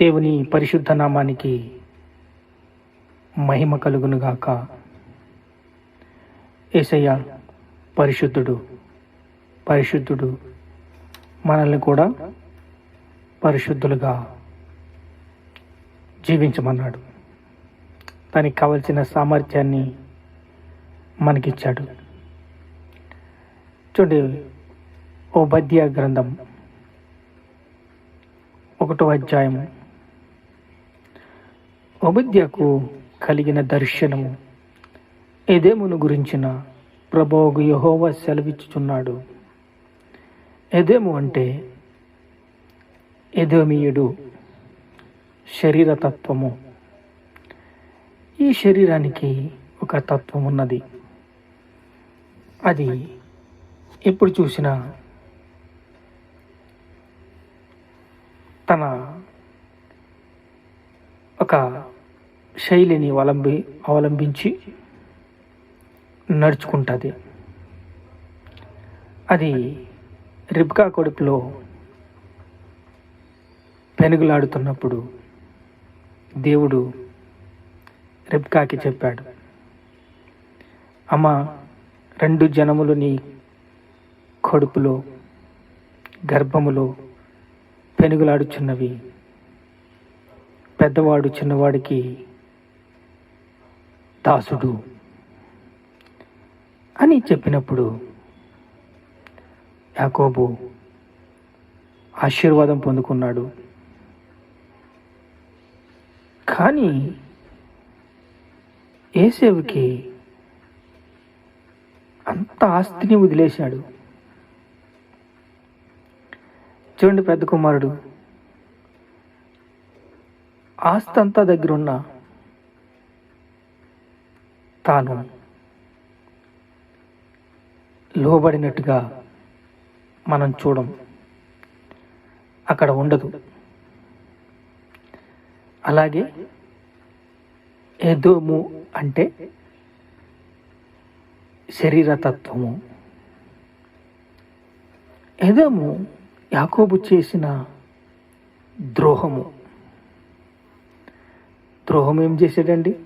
దేవుని పరిశుద్ధ నామానికి మహిమ కలుగునుగాక. ఏసయ్య పరిశుద్ధుడు పరిశుద్ధుడు మనల్ని కూడా పరిశుద్ధులుగా జీవించమన్నాడు. దానికి కావలసిన సామర్థ్యాన్ని మనకిచ్చాడు. చూడండి ఓ బద్య గ్రంథం ఒకటో అధ్యాయము ఒబద్యకు కలిగిన దర్శనము. ఎదేమును గురించిన ప్రభోగు యహోవ సెలవిచ్చుచున్నాడు. ఎదేము అంటే ఎదోమియుడు శరీరతత్వము. ఈ శరీరానికి ఒక తత్వం ఉన్నది అది ఎప్పుడు చూసినా తన ఒక శైలిని అవలంబి అవలంబించి నడుచుకుంటుంది. అది రిబ్కా కొడుపులో పెనుగులాడుతున్నప్పుడు దేవుడు రిబ్కాకి చెప్పాడు అమ్మ రెండు జనములు నీ కడుపులో గర్భములో పెనుగులాడుచున్నవి. పెద్దవాడు చిన్నవాడికి దాసుడు అని చెప్పినప్పుడు యాకోబు ఆశీర్వాదం పొందుకున్నాడు. కానీ ఏసేవుకి అంత ఆస్తిని వదిలేశాడు. చూడండి పెద్ద కుమారుడు ఆస్తి అంతా దగ్గర తాను లోబడినట్టుగా మనం చూడం. అక్కడ ఉండదు. అలాగే ఏదోము అంటే శరీరతత్వము. ఏదోము యాకోబు చేసిన ద్రోహము. ద్రోహం ఏం చేశాడండి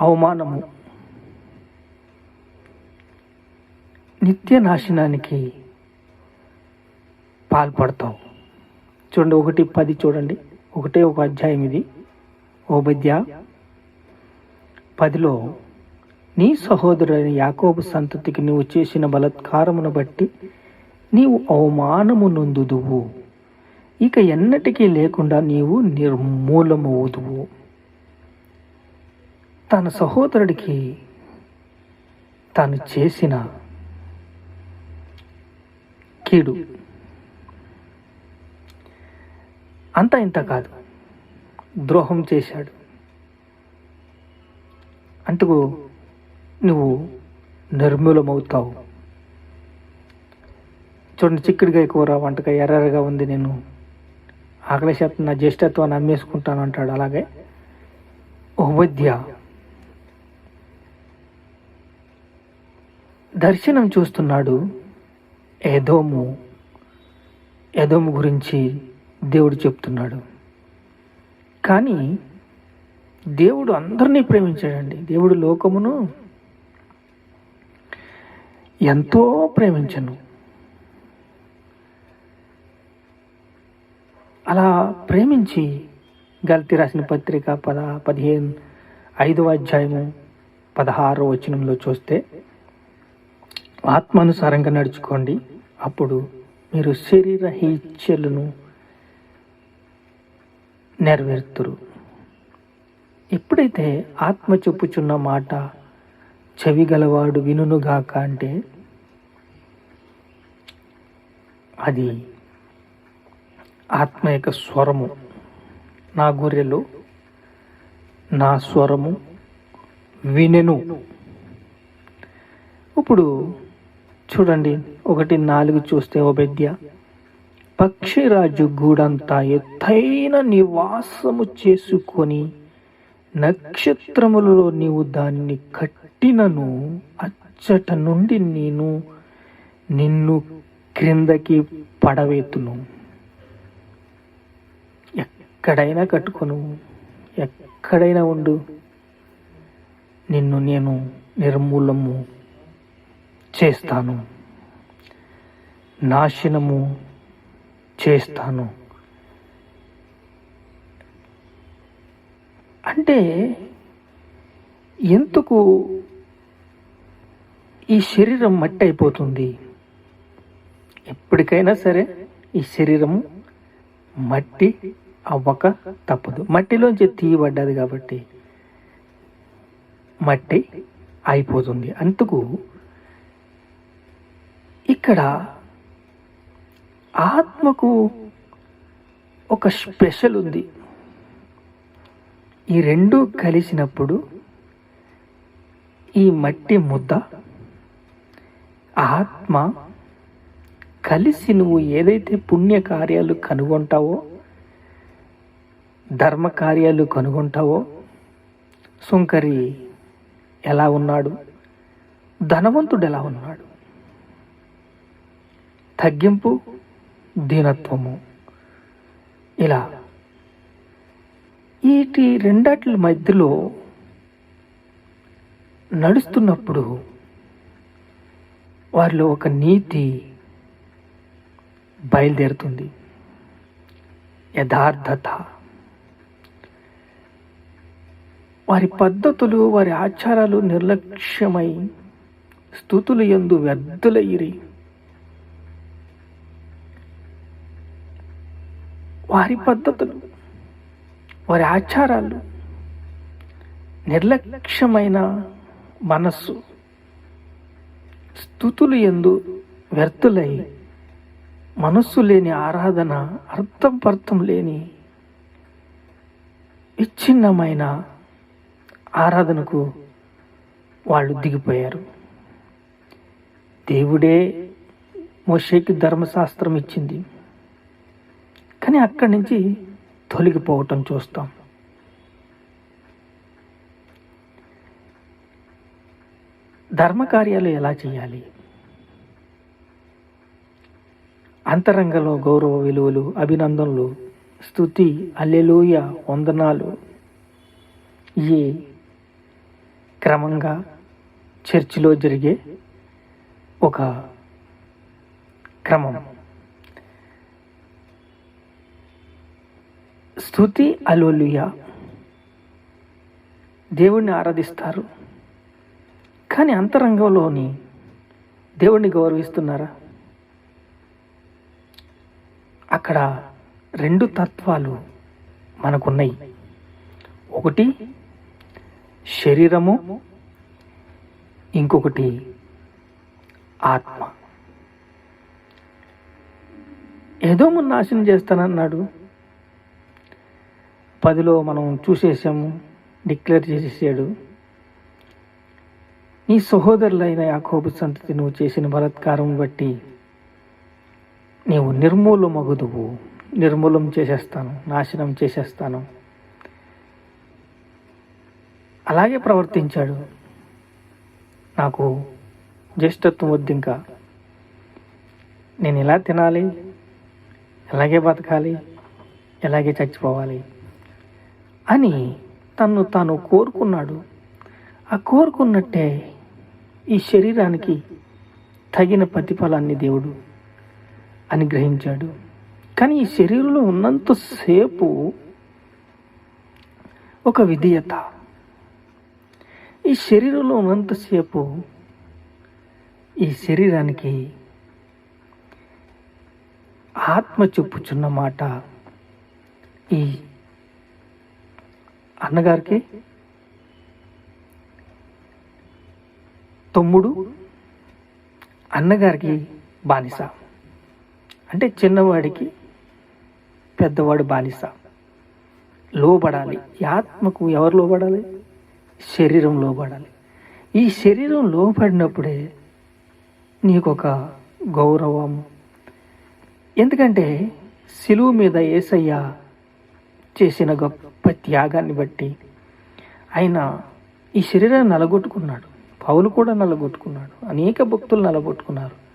అవమానము. నిత్య నాశనానికి పాల్పడతావు. చూడండి ఒకటి పది చూడండి. ఒకటే ఒక అధ్యాయం ఇది. ఓబద్య పదిలో నీ సహోదరుని యాకోబు సంతతికి నువ్వు చేసిన బలత్కారమును బట్టి నీవు అవమానము నొందుదువు. ఇక ఎన్నటికీ లేకుండా నీవు నిర్మూలమవుదువు. తన సహోదరుడికి తాను చేసిన కీడు. అంత ఇంత కాదు. ద్రోహం చేశాడు. అంటూ నువ్వు నిర్మూలమవుతావు. చూడండి చిక్కుడుకాయ కూర వంటకాయ ఎర్రగా ఉంది. నేను ఆకలి శాతం నా జ్యేష్ఠత్వాన్ని అమ్మేసుకుంటాను అంటాడు. అలాగే ఉపద్య దర్శనం చూస్తున్నాడు ఏదోము ఏదోము గురించి దేవుడు చెప్తున్నాడు. కానీ దేవుడు అందరినీ ప్రేమించాడండి. దేవుడు లోకమును ఎంతో ప్రేమించను. అలా ప్రేమించి గల్తి రాసిన పత్రిక పద పదిహేను ఐదవ అధ్యాయము పదహారో వచనంలో చూస్తే ఆత్మానుసారంగా నడుచుకోండి. అప్పుడు మీరు శరీర హీచ్యలను నెరవేరుతురు. ఎప్పుడైతే ఆత్మ చెప్పుచున్న మాట చెవి గలవాడు వినుగాక అంటే అది ఆత్మ యొక్క స్వరము. నా గొర్రెలు నా స్వరము వినెను. ఇప్పుడు చూడండి ఒకటి నాలుగు చూస్తే ఓబెద్య పక్షిరాజు గూడంతా ఎత్తైన నివాసము చేసుకొని నక్షత్రములలో నీవు దాన్ని కట్టినను అచ్చట నుండి నేను నిన్ను క్రిందకి పడవేతును. ఎక్కడైనా కట్టుకొను ఎక్కడైనా ఉండు. నిన్ను నేను నిర్మూలము చేస్తాను. నాశనము చేస్తాను. అంటే ఎందుకు ఈ శరీరం మట్టి అయిపోతుంది ఎప్పటికైనా సరే ఈ శరీరము మట్టి అవ్వక తప్పదు. మట్టిలోంచి తీయబడ్డది కాబట్టి మట్టి అయిపోతుంది. అందుకు ఇక్కడ ఆత్మకు ఒక స్పెషల్ ఉంది. ఈ రెండు కలిసినప్పుడు ఈ మట్టి ముద్ద ఆత్మ కలిసి నువ్వు ఏదైతే పుణ్య కార్యాలు కనుగొంటావో ధర్మ కార్యాలు కనుగొంటావో సుంకరి ఎలా ఉన్నాడు? ధనవంతుడు ఎలా ఉన్నాడు? తగ్గింపు దీనత్వము. ఇలా. వీటి రెండట్ల మధ్యలో నడుస్తున్నప్పుడు వారిలో ఒక నీతి బయలుదేరుతుంది. యథార్థత. వారి పద్ధతులు వారి ఆచారాలు నిర్లక్ష్యమై స్థుతులు ఎందు వ్యర్థులయ్యి వారి పద్ధతులు వారి ఆచారాలు నిర్లక్ష్యమైన మనస్సు స్థుతులు ఎందు వ్యర్థులై మనస్సు లేని ఆరాధన అర్థం పర్థం లేని విచ్ఛిన్నమైన ఆరాధనకు వాళ్ళు దిగిపోయారు. దేవుడే మోషేకి ధర్మశాస్త్రం ఇచ్చింది. కానీ అక్కడి నుంచి తొలగిపోవటం చూస్తాం. ధర్మకార్యాలు ఎలా చేయాలి? అంతరంగంలో గౌరవ విలువలు అభినందనలు స్థుతి అల్లెలూయ వందనాలు ఈ క్రమంగా చర్చిలో జరిగే ఒక క్రమం. స్థుతి అలోలుయ. దేవుణ్ణి ఆరాధిస్తారు. కానీ అంతరంగంలోని దేవుణ్ణి గౌరవిస్తున్నారా? అక్కడ రెండు తత్వాలు మనకున్నాయి. ఒకటి శరీరము ఇంకొకటి ఆత్మ. ఏదో నాశనం చేస్తానన్నాడు. పదిలో మనం చూసేసాము డిక్లేర్ చేసేసాడు. నీ సహోదరులైన యాకోబు సంతతి నువ్వు చేసిన బలత్కారం బట్టి నీవు నిర్మూలమగుదువు. నిర్మూలం చేసేస్తాను నాశనం చేసేస్తాను. అలాగే ప్రవర్తించాడు. నాకు జ్యేష్ఠత్వం వద్దు ఇంకా. నేను ఎలా తినాలి? ఎలాగే బతకాలి? ఎలాగే చచ్చిపోవాలి? అని తను తాను కోరుకున్నాడు. ఆ కోరుకున్నట్టే ఈ శరీరానికి తగిన ప్రతిఫలాన్ని దేవుడు అనుగ్రహించాడు. కానీ ఈ శరీరంలో ఉన్నంతసేపు ఒక విధేయత. ఈ శరీరంలో ఉన్నంతసేపు ఈ శరీరానికి ఆత్మ చెప్పుచున్న మాట ఈ అన్నగారికి తమ్ముడు అన్నగారికి బానిస. అంటే చిన్నవాడికి పెద్దవాడు బానిస. లోబడాలి. ఈ ఆత్మకు ఎవరు లోబడాలి? శరీరం లోబడాలి. ఈ శరీరం లోబడినప్పుడే నీకొక గౌరవం. ఎందుకంటే సిలువు మీద ఏసయ్య చేసిన గొప్ప త్యాగాన్ని బట్టి ఆయన ఈ శరీరాన్ని నలగొట్టుకున్నాడు. పౌలు కూడా నలగొట్టుకున్నాడు. అనేక భక్తులు నలగొట్టుకున్నారు.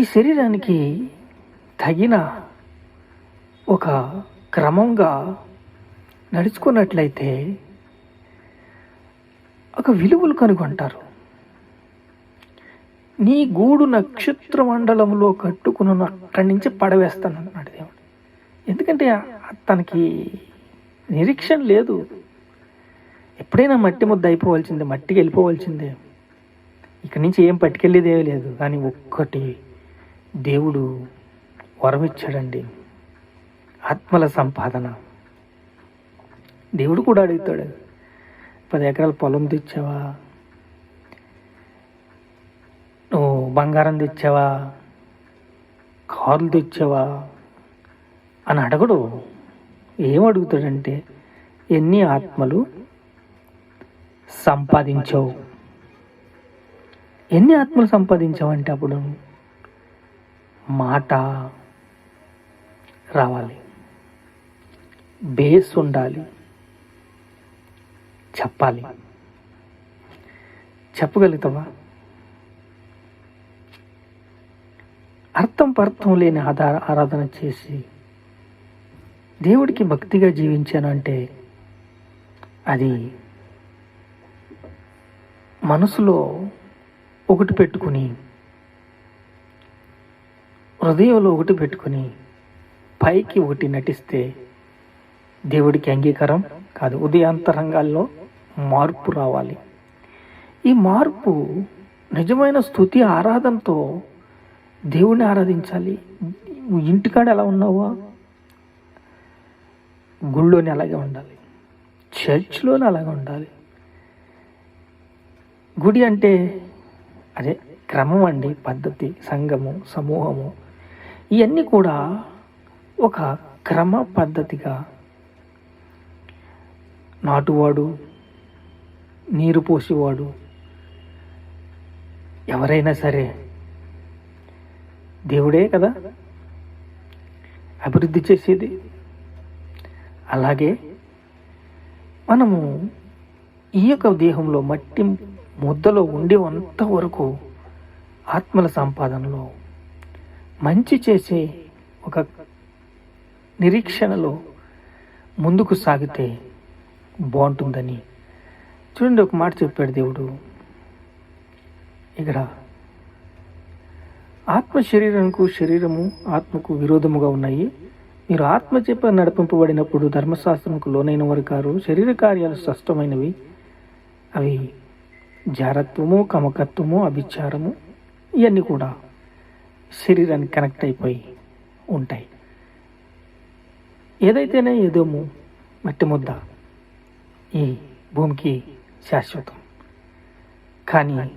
ఈ శరీరానికి తగిన ఒక క్రమంగా నడుచుకున్నట్లయితే ఒక విలువలు కనుగొంటారు. నీ గూడు నక్షత్ర మండలంలో కట్టుకున్న అక్కడి నుంచి పడవేస్తాను అన్నాడు దేవుడు. ఎందుకంటే తనకి నిరీక్షణ లేదు. ఎప్పుడైనా మట్టి ముద్ద అయిపోవాల్సిందే మట్టికి వెళ్ళిపోవాల్సిందే. ఇక్కడి నుంచి ఏం పట్టుకెళ్ళేదేమీ లేదు. కానీ ఒక్కటి దేవుడు వరం ఇచ్చాడండి. ఆత్మల సంపాదన. దేవుడు కూడా అడుగుతాడు పది ఎకరాల పొలం తెచ్చావా? నువ్వు బంగారం తెచ్చావా? కార్లు తెచ్చావా? అని అడగడు. ఏం అడుగుతాడంటే ఎన్ని ఆత్మలు సంపాదించవు? ఎన్ని ఆత్మలు సంపాదించావు అంటే అప్పుడు మాట రావాలి బేస్ ఉండాలి చెప్పాలి. చెప్పగలుగుతావా? అర్థం పర్థం లేని ఆధార ఆరాధన చేసి దేవుడికి భక్తిగా జీవించాను అంటే అది మనసులో ఒకటి పెట్టుకుని హృదయంలో ఒకటి పెట్టుకుని పైకి ఒకటి నటిస్తే దేవుడికి అంగీకారం కాదు. ఉదయాంతరంగాల్లో మార్పు రావాలి. ఈ మార్పు నిజమైన స్థుతి ఆరాధనతో దేవుణ్ణి ఆరాధించాలి. ఇంటికాడ ఎలా ఉన్నావా? గుళ్ళోని అలాగే ఉండాలి. చర్చ్లోని అలాగే ఉండాలి. గుడి అంటే అదే క్రమం అండి పద్ధతి సంఘము సమూహము. ఇవన్నీ కూడా ఒక క్రమ పద్ధతిగా నాటువాడు నీరు పోసేవాడు ఎవరైనా సరే దేవుడే కదా. అభివృద్ధి చేసేది. అలాగే మనము ఈ యొక్క దేహంలో మట్టి ముద్దలో ఉండేంత వరకు ఆత్మల సంపాదనలో మంచి చేసే ఒక నిరీక్షణలో ముందుకు సాగితే బాగుంటుందని. చూడండి ఒక మాట చెప్పాడు దేవుడు. ఇక్కడ ఆత్మ శరీరంకు శరీరము ఆత్మకు విరోధముగా ఉన్నాయి. మీరు ఆత్మ చెప్ప నడిపింపబడినప్పుడు ధర్మశాస్త్రంకు లోనైన వారు కారు. శరీర కార్యాలు స్పష్టమైనవి. అవి జారత్వము కమకత్వము అభిచారము ఇవన్నీ కూడా శరీరానికి కనెక్ట్ అయిపోయి ఉంటాయి. ఏదైతేనే ఏదోము మట్టి ముద్ద ఈ భూమికి శాశ్వతం. కానీ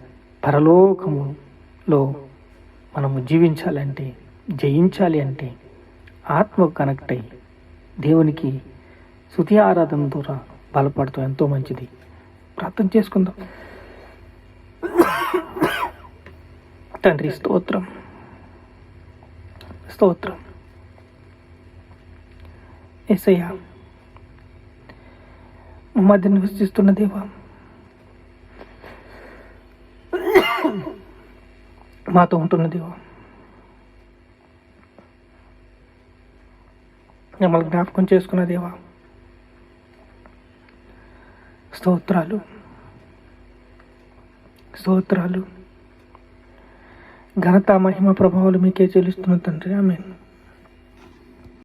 పరలోకములో మనము జీవించాలంటే జయించాలి అంటే ఆత్మ కనెక్ట్ అయ్యి దేవునికి శృతి ఆరాధన ద్వారా బలపడతాం ఎంతో మంచిది. ప్రార్థన చేసుకుందాం. తండ్రి స్తోత్రం. స్తోత్రం. ఎసయ్య మధ్య నివసిస్తున్న దేవ మాతో ఉంటున్న దేవా మిమ్మల్ని జ్ఞాపకం చేసుకున్న దేవా స్తోత్రాలు స్తోత్రాలు. ఘనత మహిమ ప్రభావాలు మీకే చెల్లిస్తున్న తండ్రి. ఆమెను.